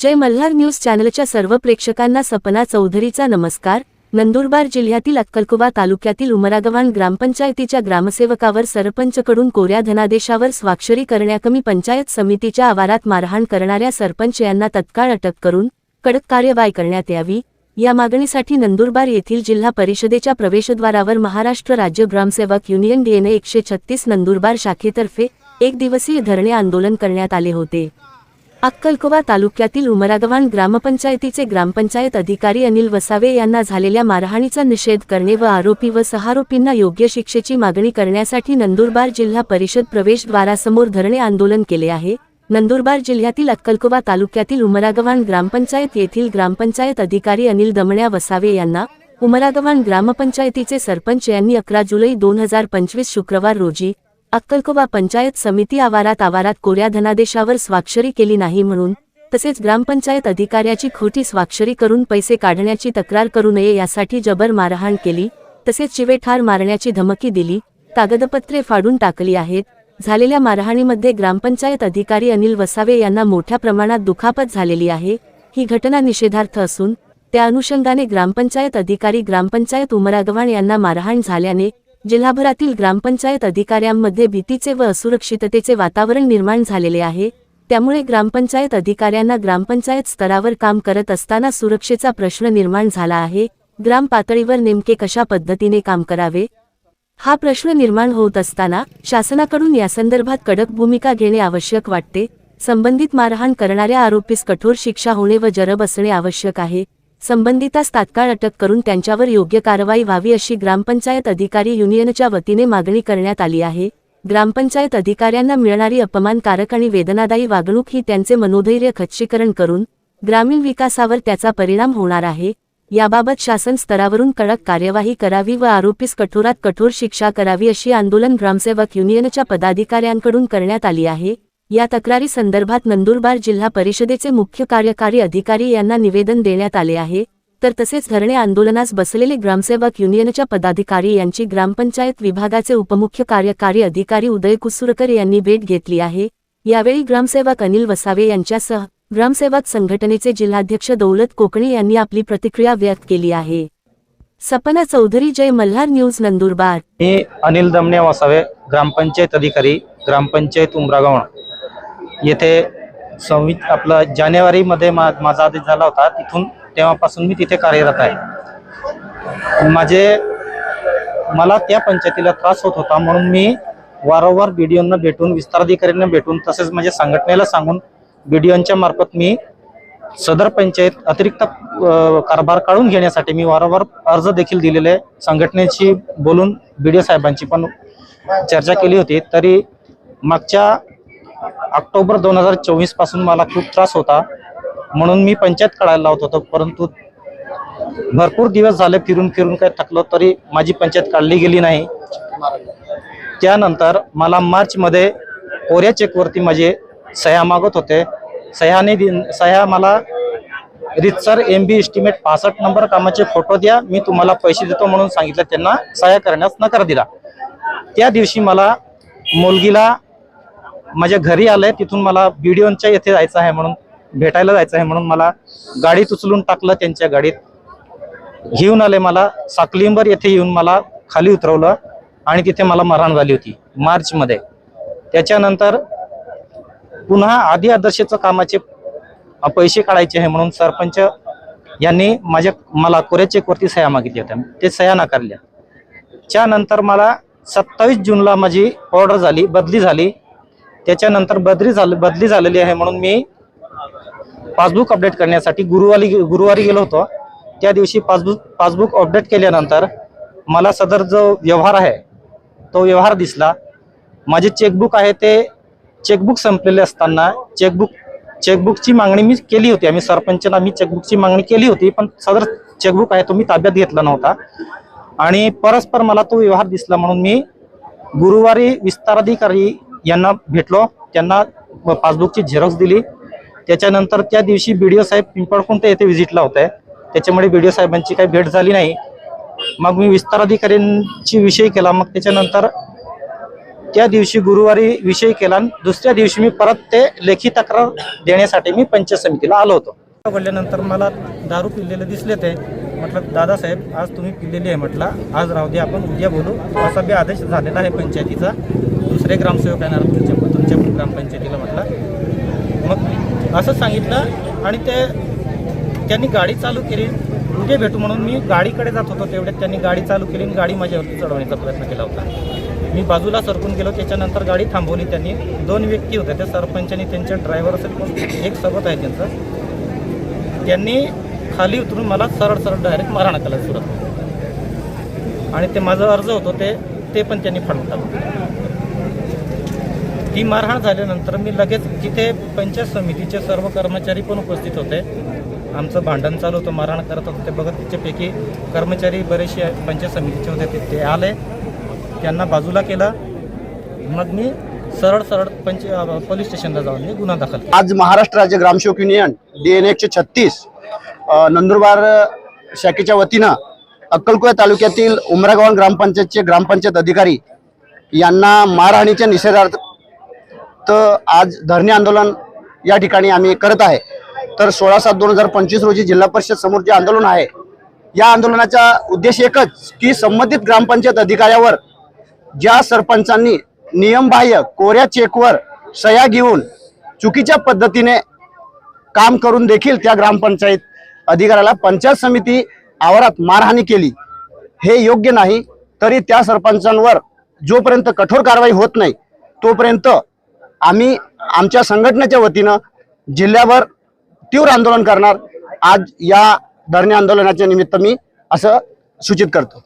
जय Malhar news चॅनलच्या सर्व प्रेक्षकांना सपना चौधरीचा नमस्कार. नंदुरबार जिल्ह्यातील अक्कलकुवा तालुक्यातील उमरागव्हाण ग्रामपंचायतीच्या ग्रामसेवकावर सरपंचकडून कोऱ्या धनादेशावर स्वाक्षरी करण्याकमी पंचायत समितीच्या आवारात मारहाण करणाऱ्या सरपंच यांना तत्काळ अटक करून कडक कार्यवाही करण्यात यावी. या मागणीसाठी नंदुरबार येथील जिल्हा परिषदेच्या प्रवेशद्वारावर महाराष्ट्र राज्य ग्रामसेवक युनियन डीएनए एकशे छत्तीस नंदुरबार शाखेतर्फे एक दिवसीय धरणे आंदोलन करण्यात आले होते. अक्कलकोवा तालुक्यातील उमरागव्हाण ग्रामपंचायतीचे ग्रामपंचायत अधिकारी अनिल वसावे यांना झालेल्या मारहाणीचा निषेध करणे व आरोपी व सहारोपींना योग्य शिक्षेची मागणी करण्यासाठी नंदुरबार जिल्हा परिषद प्रवेशद्वारासमोर धरणे आंदोलन केले आहे. नंदुरबार जिल्ह्यातील अक्कलकोवा तालुक्यातील उमरागव्हाण ग्रामपंचायत येथील ग्रामपंचायत अधिकारी अनिल दमण्या वसावे यांना उमरागव्हाण ग्रामपंचायतीचे सरपंच यांनी अकरा जुलै दोन हजार पंचवीस शुक्रवार रोजी अक्कलकोबा पंचायत समिती आवारात आवारात कोऱ्या धनादेशावर स्वाक्षरी केली नाही म्हणून तसेच ग्रामपंचायत अधिकाऱ्याची खोटी स्वाक्षरी करून पैसे काढण्याची तक्रार करू नये यासाठी जबर मारहाण केली तसेच चिवेठार मारण्याची धमकी दिली कागदपत्रे फाडून टाकली आहेत. झालेल्या मारहाणीमध्ये ग्रामपंचायत अधिकारी अनिल वसावे यांना मोठ्या प्रमाणात दुखापत झालेली आहे. ही घटना निषेधार्थ असून त्या अनुषंगाने ग्रामपंचायत अधिकारी ग्रामपंचायत उमरागव्हाण यांना मारहाण झाल्याने जिल्हाभरातील ग्रामपंचायत अधिकाऱ्यांमध्ये भीतीचे व असुरक्षिततेचे वातावरण निर्माण झालेले आहे त्यामुळे ग्रामपंचायत अधिकाऱ्यांना ग्रामपंचायत स्तरावर काम करत असताना सुरक्षेचा प्रश्न निर्माण झाला आहे ग्राम पातळीवर नेमके कशा पद्धतीने काम करावे? हा प्रश्न निर्माण होत असताना शासनाकडून यासंदर्भात कडक भूमिका घेणे आवश्यक वाटते संबंधित मारहाण करणाऱ्या आरोपीस कठोर शिक्षा होणे व जरब असणे आवश्यक आहे संबंधितास तात्काळ अटक करून त्यांच्यावर योग्य कारवाई व्हावी अशी ग्रामपंचायत अधिकारी युनियनच्या वतीने मागणी करण्यात आली आहे. ग्रामपंचायत अधिकाऱ्यांना मिळणारी अपमानकारक आणि वेदनादायी वागणूक ही त्यांचे मनोधैर्य खच्चीकरण करून ग्रामीण विकासावर त्याचा परिणाम होणार आहे. याबाबत शासन स्तरावरून कडक कार्यवाही करावी व आरोपीस कठोरात कठोर शिक्षा करावी अशी आंदोलन ग्रामसेवक युनियनच्या पदाधिकाऱ्यांकडून करण्यात आली आहे. या तक्रारी संदर्भात नंदुरबार जिल्हा परिषदेचे मुख्य कार्यकारी अधिकारी यांना निवेदन देण्यात आले आहे. तर तसेच धरणे आंदोलनास बसलेले ग्रामसेवक युनियनच्या पदाधिकारी यांची ग्रामपंचायत विभागाचे उपमुख्य कार्यकारी अधिकारी उदय कुसुरकर यांनी भेट घेतली आहे. यावेळी ग्रामसेवक अनिल वसावे यांच्यासह ग्रामसेवक संघटनेचे जिल्हाध्यक्ष दौलत कोकणे यांनी आपली प्रतिक्रिया व्यक्त केली आहे. सपना चौधरी जय मल्हार न्यूज नंदुरबार. मी अनिल दमणे वसावे ग्रामपंचायत अधिकारी ग्रामपंचायत उमरागावण येथे संवित आपलं जानेवारीमध्ये मा माझा आदेश झाला होता. तिथून तेव्हापासून मी तिथे कार्यरत आहे. माझे मला त्या पंचायतीला त्रास होत होता म्हणून मी वारंवार बी डीओनं भेटून विस्ताराधिकाऱ्यांना भेटून तसेच माझ्या संघटनेला सांगून बी डी ओंच्या मार्फत मी सदर पंचायत अतिरिक्त कारभार काढून घेण्यासाठी मी वारंवार अर्ज देखील दिलेले. आहे. संघटनेशी बोलून ओ साहेबांची पण चर्चा केली होती. तरी मागच्या ऑक्टोबर दोन हजार चोवीसपासून मला खूप त्रास होता. म्हणून मी पंचायत काढायला लावत होतो. परंतु भरपूर दिवस झाले फिरून फिरून काय थकलो तरी माझी पंचायत काढली गेली नाही. त्यानंतर मला मार्चमध्ये कोऱ्या चेकवरती माझे सह्या मागत होते. सह्याने दिन सह्या मला रितसर एम बी एस्टिमेट पासष्ट नंबर कामाचे फोटो द्या मी तुम्हाला पैसे देतो म्हणून सांगितलं. त्यांना सह्या करण्यास नकार दिला. त्या दिवशी मला मुलगीला माझ्या घरी आलंय तिथून मला बिडिओनच्या येथे जायचं आहे म्हणून भेटायला जायचं आहे म्हणून मला गाडीत उचलून टाकलं त्यांच्या गाडीत. घेऊन आले मला साकलिंबर येथे येऊन मला खाली उतरवलं आणि तिथे मला मरण झाली होती मार्चमध्ये. त्याच्यानंतर पुन्हा आधी आदर्शचं कामाचे पैसे काढायचे आहे म्हणून सरपंच यांनी माझ्या मला कोऱ्या चेकवरती सह्या मागितल्या होत्या. ते सह्या नाकारल्या. त्यानंतर मला सत्तावीस जूनला माझी ऑर्डर झाली बदली झाली. त्याच्यानंतर बदली झाली बदली झालेली आहे म्हणून मी पासबुक अपडेट करण्यासाठी गुरुवारी गुरुवारी गेलो होतो. त्या दिवशी पासबुक पासबुक अपडेट केल्यानंतर मला सदर जो व्यवहार आहे तो व्यवहार दिसला. माझे चेकबुक आहे ते चेकबुक संपलेले असताना चेकबुक चेकबुकची मागणी मी केली होती. आम्ही सरपंचला मी चेकबुकची मागणी केली होती पण सदर चेकबुक आहे तो मी ताब्यात घेतला नव्हता. आणि परस्पर मला तो व्यवहार दिसला म्हणून मी गुरुवारी विस्ताराधिकारी यांना भेटलो त्यांना पासबुकची झेरॉक्स दिली. त्याच्यानंतर त्या दिवशी बी डी ओ साहेब पिंपळकुंटे येथे व्हिजिटला होते. त्याच्यामुळे बी डी ओ साहेबांची काही भेट झाली नाही. मग मी विस्तार अधिकाऱ्यांची विषय केला. मग त्याच्यानंतर त्या दिवशी गुरुवारी विषय केला आणि दुसऱ्या दिवशी मी परत ते लेखी तक्रार देण्यासाठी मी पंचायत समितीला आलो होतो. घडल्यानंतर मला दारू पिलेले दिसले ते. म्हटलं दादासाहेब आज तुम्ही पिलेली आहे. म्हटलं आज राहू दे आपण उद्या बोलू. असा बी आदेश झालेला आहे पंचायतीचा. दुसरे ग्रामसेवक येणार तुमच्या तुमच्या ग्रामपंचायतीला म्हटलं. मग असं सांगितलं आणि ते त्यांनी गाडी चालू केली. उगे भेटू म्हणून मी गाडीकडे जात होतो तेवढ्यात त्यांनी गाडी चालू केली आणि गाडी माझ्यावरती चढवण्याचा प्रयत्न केला होता. मी बाजूला सरकून गेलो त्याच्यानंतर गाडी थांबवली त्यांनी. दोन व्यक्ती होते त्या सरपंचानी त्यांचे ड्रायव्हर असेल पण एक सोबत आहे त्यांचं. त्यांनी खाली उतरून मला सरळ सरळ डायरेक्ट मारहाण करायला सुरत. आणि ते माझं अर्ज होतो ते ते पण त्यांनी फाडून टाकलं. ती मारहाण झाल्यानंतर मी लगेच तिथे पंचायत समितीचे सर्व कर्मचारी पण उपस्थित होते. आमचं भांडण चालू होतं मारहाण करत होतं. ते बघत तिच्यापैकी कर्मचारी बरेचसे पंचायत समितीचे होते. ते- आले त्यांना बाजूला केलं. मग मी सरळ सरळ पंच पोलीस स्टेशनला जाऊन मी गुन्हा दाखल केला. आज महाराष्ट्र राज्य ग्रामसेवक युनियन डी एन एकशे छत्तीस नंदुरबार शाखेच्या वतीनं अक्कलकोया तालुक्यातील उमरागावन ग्रामपंचायतचे ग्रामपंचायत अधिकारी यांना मारहाणीच्या निषेधार्थ तर आज धरणे आंदोलन या ठिकाणी आम्ही करत आहे. तर सोळा सात दोन हजार पंचवीस रोजी जिल्हा परिषद समोर जे आंदोलन आहे या आंदोलनाचा उद्देश एकच की संबंधित ग्रामपंचायत अधिकाऱ्यावर ज्या सरपंचांनी नियमबाह्य कोऱ्या चेकवर सह्या घेऊन चुकीच्या पद्धतीने काम करून देखील त्या ग्रामपंचायत अधिकाऱ्याला पंचायत समिती आवारात मारहाणी केली हे योग्य नाही. तरी त्या सरपंचांवर जोपर्यंत कठोर कारवाई होत नाही तोपर्यंत आम्ही आमच्या संघटनेच्या वतीनं जिल्ह्यावर तीव्र आंदोलन करणार. आज या धरणे आंदोलनाच्या निमित्त मी असं सूचित करतो.